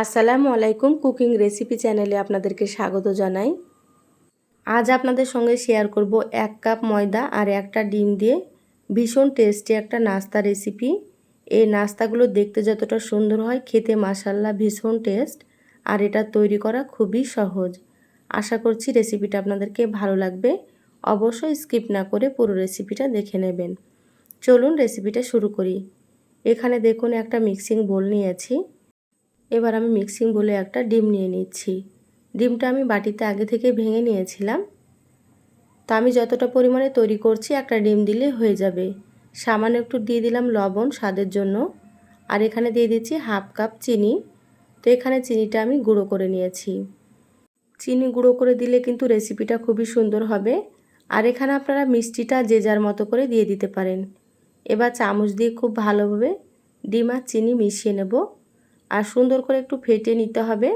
আসসালামু আলাইকুম cooking recipe চ্যানেলে আপনাদেরকে স্বাগত জানাই। আজ আপনাদের সঙ্গে শেয়ার করব এক কাপ ময়দা আর একটা ডিম দিয়ে ভীষণ টেস্টি একটা নাস্তা রেসিপি। এই নাস্তাগুলো দেখতে যতটা সুন্দর হয়, খেতে মাসাল্লা ভীষণ টেস্ট আর এটা তৈরি করা খুবই সহজ। আশা করছি রেসিপিটা আপনাদেরকে ভালো লাগবে। অবশ্যই স্কিপ না করে পুরো রেসিপিটা দেখে নেবেন। চলুন রেসিপিটা শুরু করি। এখানে দেখুন একটা মিক্সিং বোল নিয়েছি। এবার আমি মিক্সিং বলে একটা ডিম নিয়ে নিচ্ছি। ডিমটা আমি বাটিতে আগে থেকে ভেঙে নিয়েছিলাম। তা আমি যতটা পরিমাণে তৈরি করছি একটা ডিম দিলে হয়ে যাবে। সামান্য একটু দিয়ে দিলাম লবণ স্বাদের জন্য। আর এখানে দিয়ে দিচ্ছি হাফ কাপ চিনি। তো এখানে চিনিটা আমি গুঁড়ো করে নিয়েছি। চিনি গুঁড়ো করে দিলে কিন্তু রেসিপিটা খুবই সুন্দর হবে। আর এখানে আপনারা মিষ্টিটা যে যার মতো করে দিয়ে দিতে পারেন। এবার চামচ দিয়ে খুব ভালোভাবে ডিম আর চিনি মিশিয়ে নেব। আর সুন্দর করে একটু ফেটে নিতে হবে।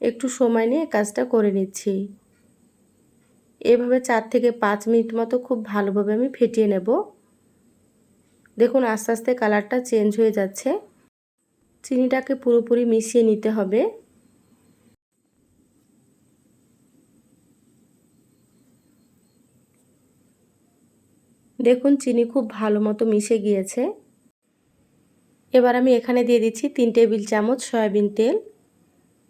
একটু সময় নিয়ে কাজটা করে নিচ্ছি। এভাবে চার থেকে পাঁচ মিনিট মতো খুব ভালোভাবে আমি ফেটিয়ে নেব। দেখুন, আস্তে আস্তে কালারটা চেঞ্জ হয়ে যাচ্ছে। চিনিটাকে পুরোপুরি মিশিয়ে নিতে হবে। দেখুন, চিনি খুব ভালো মতো মিশে গিয়েছে। এবার আমি এখানে দিয়ে দিচ্ছি তিন টেবিল চামচ সয়াবিন তেল।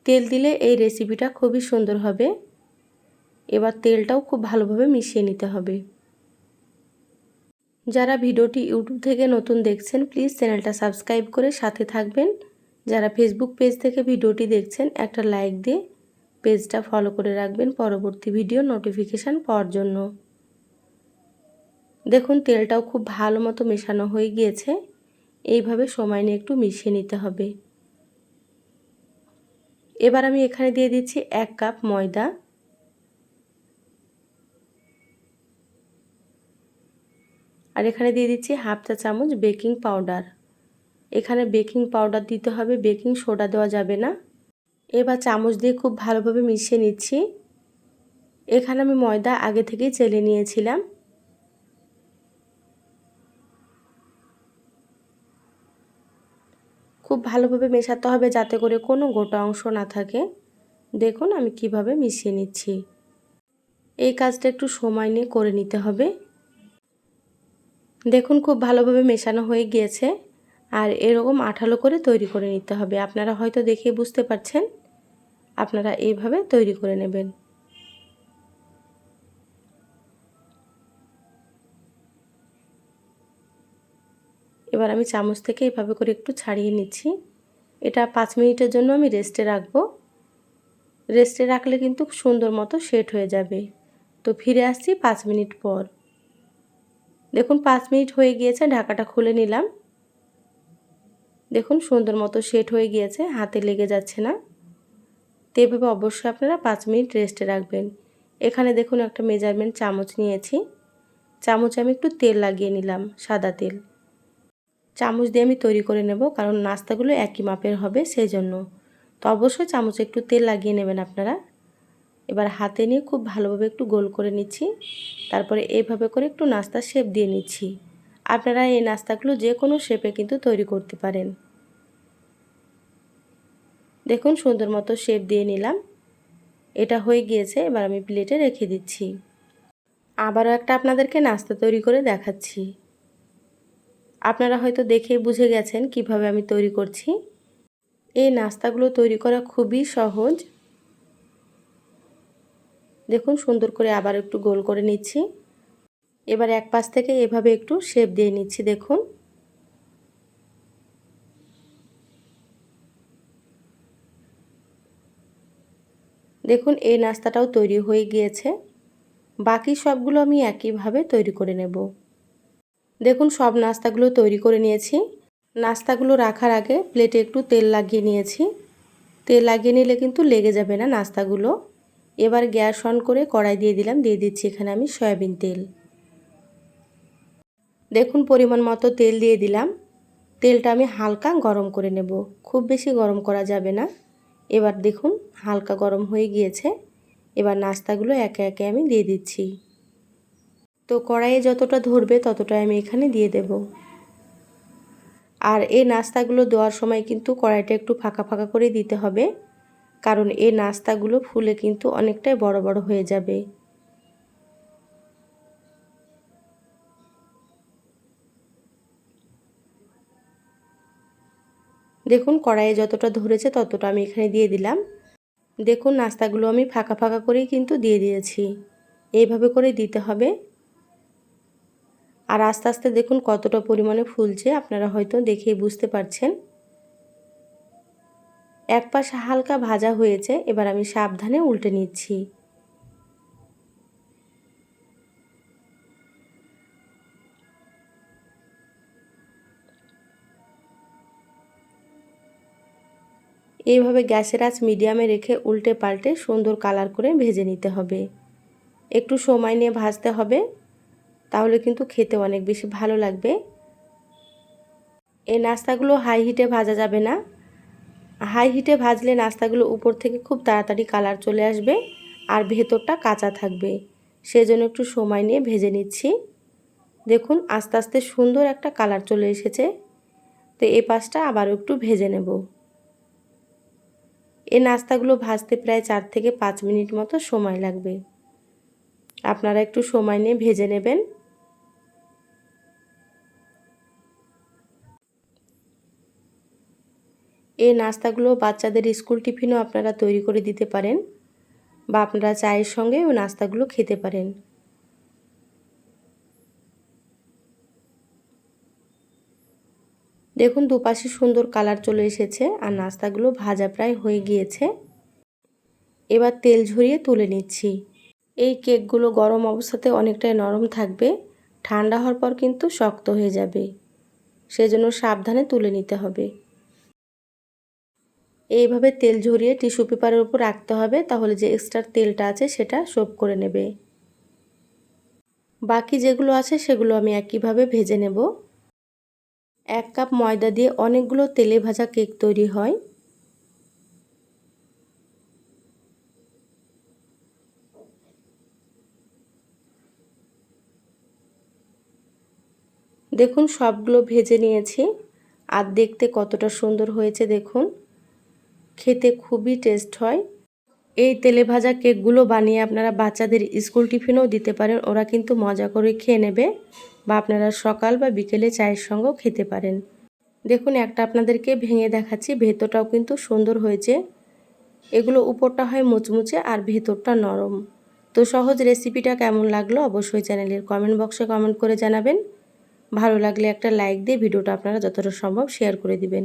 তেল দিলে এই রেসিপিটা খুবই সুন্দর হবে। এবার তেলটাও খুব ভালোভাবে মিশিয়ে নিতে হবে। যারা ভিডিওটি ইউটিউব থেকে নতুন দেখছেন, প্লিজ চ্যানেলটা সাবস্ক্রাইব করে সাথে থাকবেন। যারা ফেসবুক পেজ থেকে ভিডিওটি দেখছেন, একটা লাইক দিয়ে পেজটা ফলো করে রাখবেন পরবর্তী ভিডিও নোটিফিকেশান পাওয়ার জন্য। দেখুন, তেলটাও খুব ভালো মতো মেশানো হয়ে গিয়েছে। এইভাবে সময় নিয়ে একটু মিশিয়ে নিতে হবে। এবার আমি এখানে দিয়ে দিচ্ছি এক কাপ ময়দা। আর এখানে দিয়ে দিচ্ছি হাফ চা চামচ বেকিং পাউডার। এখানে বেকিং পাউডার দিতে হবে, বেকিং সোডা দেওয়া যাবে না। এবার চামচ দিয়ে খুব ভালোভাবে মিশিয়ে নিচ্ছি। এখানে আমি ময়দা আগে থেকেই চেলে নিয়েছিলাম। খুব ভালোভাবে মেশাতে হবে যাতে করে কোনো গোটা অংশ না থাকে। দেখুন আমি কীভাবে মিশিয়ে নিচ্ছি। এই কাজটা একটু সময় নিয়ে করে নিতে হবে। দেখুন খুব ভালোভাবে মেশানো হয়ে গিয়েছে। আর এরকম আঠালো করে তৈরি করে নিতে হবে। আপনারা হয়তো দেখে বুঝতে পারছেন। আপনারা এইভাবে তৈরি করে নেবেন। এবার আমি চামচ থেকে এভাবে করে একটু ছাড়িয়ে নিচ্ছি। এটা পাঁচ মিনিটের জন্য আমি রেস্টে রাখব। রেস্টে রাখলে কিন্তু সুন্দর মতো সেট হয়ে যাবে। তো ফিরে আসছি পাঁচ মিনিট পর। দেখুন পাঁচ মিনিট হয়ে গিয়েছে, ঢাকাটা খুলে নিলাম। দেখুন সুন্দর মতো সেট হয়ে গিয়েছে, হাতে লেগে যাচ্ছে না। তো এভাবে অবশ্যই আপনারা পাঁচ মিনিট রেস্টে রাখবেন। এখানে দেখুন একটা মেজারমেন্ট চামচ নিয়েছি। চামচ আমি একটু তেল লাগিয়ে নিলাম, সাদা তেল। চামচ দিয়ে আমি তৈরি করে নেব, কারণ নাস্তাগুলো একই মাপের হবে সেই জন্য তো অবশ্যই চামচে একটু তেল লাগিয়ে নেবেন আপনারা। এবার হাতে নিয়ে খুব ভালোভাবে একটু গোল করে নিচ্ছি। তারপরে এইভাবে করে একটু নাস্তা শেপ দিয়ে নিচ্ছি। আপনারা এই নাস্তাগুলো যে কোনো শেপে কিন্তু তৈরি করতে পারেন। দেখুন, সুন্দর মতো শেপ দিয়ে নিলাম। এটা হয়ে গিয়েছে, এবার আমি প্লেটে রেখে দিচ্ছি। আবারও একটা আপনাদেরকে নাস্তা তৈরি করে দেখাচ্ছি। আপনারা হয়তো দেখেই বুঝে গেছেন কীভাবে আমি তৈরি করছি। এই নাস্তাগুলো তৈরি করা খুবই সহজ। দেখুন, সুন্দর করে আবার একটু গোল করে নিচ্ছি। এবার এক পাশ থেকে এভাবে একটু শেপ দিয়ে নিচ্ছি, দেখুন। দেখুন, এই নাস্তাটাও তৈরি হয়ে গিয়েছে। বাকি সবগুলো আমি একইভাবে তৈরি করে নেব। দেখুন, সব নাস্তাগুলো তৈরি করে নিয়েছি। নাস্তাগুলো রাখার আগে প্লেটে একটু তেল লাগিয়ে নিয়েছি। তেল লাগিয়ে নিলে কিন্তু লেগে যাবে না নাস্তাগুলো। এবার গ্যাস অন করে কড়াই দিয়ে দিলাম, দিয়ে দিচ্ছি এখানে আমি সয়াবিন তেল। দেখুন, পরিমাণ মতো তেল দিয়ে দিলাম। তেলটা আমি হালকা গরম করে নেব। খুব বেশি গরম করা যাবে না। এবার দেখুন, হালকা গরম হয়ে গিয়েছে। এবার নাস্তাগুলো একে একে আমি দিয়ে দিচ্ছি। তো কড়াইয়ে যতটা ধরবে ততটা আমি এখানে দিয়ে দেব। আর এই নাস্তাগুলো দেওয়ার সময় কিন্তু কড়াইটা একটু ফাঁকা ফাঁকা করে দিতে হবে, কারণ এই নাস্তাগুলো ফুলে কিন্তু অনেকটাই বড় বড় হয়ে যাবে। দেখুন কড়াইয়ে যতটা ধরেছে ততটা আমি এখানে দিয়ে দিলাম। দেখুন নাস্তাগুলো আমি ফাঁকা ফাঁকা করেই কিন্তু দিয়ে দিয়েছি। এইভাবে করে দিতে হবে। আর আস্তে আস্তে দেখুন কতটা পরিমাণে ফুলছে, আপনারা হয়তো দেখেই বুঝতে পারছেন। এক পাশ হালকা ভাজা হয়েছে, এবার আমি সাবধানে উল্টে নিচ্ছি। এইভাবে গ্যাসের আঁচ মিডিয়ামে রেখে উল্টে পাল্টে সুন্দর কালার করে ভেজে নিতে হবে। একটু সময় নিয়ে ভাজতে হবে। তাহলে কিন্তু খেতে অনেক বেশি ভালো লাগবে। এই নাস্তাগুলো হাই হিটে ভাজা যাবে না। হাই হিটে ভাজলে নাস্তাগুলো উপর থেকে খুব তাড়াতাড়ি কালার চলে আসবে আর ভেতরটা কাঁচা থাকবে। সেজন্য একটু সময় নিয়ে ভেজে নিচ্ছি। দেখুন, আস্তে আস্তে সুন্দর একটা কালার চলে এসেছে। তো এই পাশটা আবারও একটু ভেজে নেব। এই নাস্তাগুলো ভাজতে প্রায় চার থেকে পাঁচ মিনিট মতো সময় লাগবে। আপনারা একটু সময় নিয়ে ভেজে নেবেন। এই নাস্তাগুলো বাচ্চাদের স্কুল টিফিনও আপনারা তৈরি করে দিতে পারেন বা আপনারা চায়ের সঙ্গে ওই নাস্তাগুলো খেতে পারেন। দেখুন, দুপাশে সুন্দর কালার চলে এসেছে আর নাস্তাগুলো ভাজা প্রায় হয়ে গিয়েছে। এবার তেল ঝরিয়ে তুলে নিচ্ছি। এই কেকগুলো গরম অবস্থাতে অনেকটাই নরম থাকবে, ঠান্ডা হওয়ার পর কিন্তু শক্ত হয়ে যাবে। সেজন্য সাবধানে তুলে নিতে হবে। এইভাবে তেল ঝরিয়ে টিস্যু পেপারের উপর রাখতে হবে, তাহলে যে এক্সট্রা তেলটা আছে সেটা সোপ করে নেবে। বাকি যেগুলো আছে সেগুলো আমি একইভাবে ভেজে নেব। এক কাপ ময়দা দিয়ে অনেকগুলো তেলে ভাজা কেক তৈরি হয়। দেখুন সবগুলো ভেজে নিয়েছি, আর দেখতে কতটা সুন্দর হয়েছে দেখুন। খেতে খুবই টেস্ট হয়। এই তেলে ভাজা কেকগুলো বানিয়ে আপনারা বাচ্চাদের স্কুল টিফিনেও দিতে পারেন। ওরা কিন্তু মজা করে খেয়ে নেবে বা আপনারা সকাল বা বিকেলে চায়ের সঙ্গেও খেতে পারেন। দেখুন, একটা আপনাদেরকে ভেঙে দেখাচ্ছি। ভেতরটাও কিন্তু সুন্দর হয়েছে। এগুলো উপরটা হয় মুচমুচে আর ভেতরটা নরম। তো সহজ রেসিপিটা কেমন লাগল অবশ্যই চ্যানেলের কমেন্ট বক্সে কমেন্ট করে জানাবেন। ভালো লাগলে একটা লাইক দিয়ে ভিডিওটা আপনারা যতটা সম্ভব শেয়ার করে দিবেন।